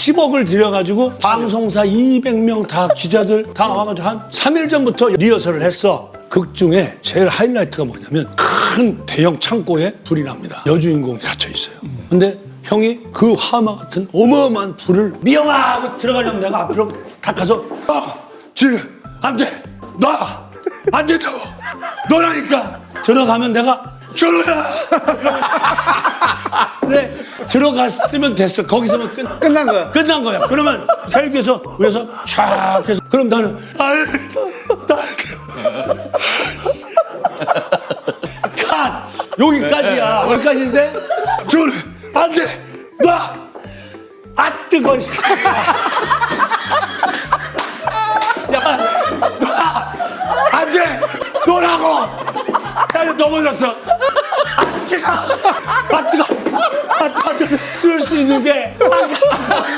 10억을 들여가지고 방송사 200명 다 기자들 다 와가지고 한 3일 전부터 리허설을 했어. 극 중에 제일 하이라이트가 뭐냐면 큰 대형 창고에 불이 납니다. 여주인공이 갇혀 있어요. 근데 형이 그 화마 같은 어마어마한 불을 미영아 하고 들어가려면 내가 앞으로 다 가서 아, 지금 안 돼. 나! 안 된다고! 너라니까! 들어가면 내가 준호야! 네, 들어갔으면 됐어. 거기서만 끝, 끝난 거야. 끝난 거야. 그러면 헬기에서 위에서 촥 해서 그럼 나는 아이 나간 여기까지야. 여기까지인데 준호 안 돼. 나! 아 뜨거 있어. 야, 나! 안 돼! 너라고! 나 넘어졌어. 아 뜨거! 쓸수 있는 게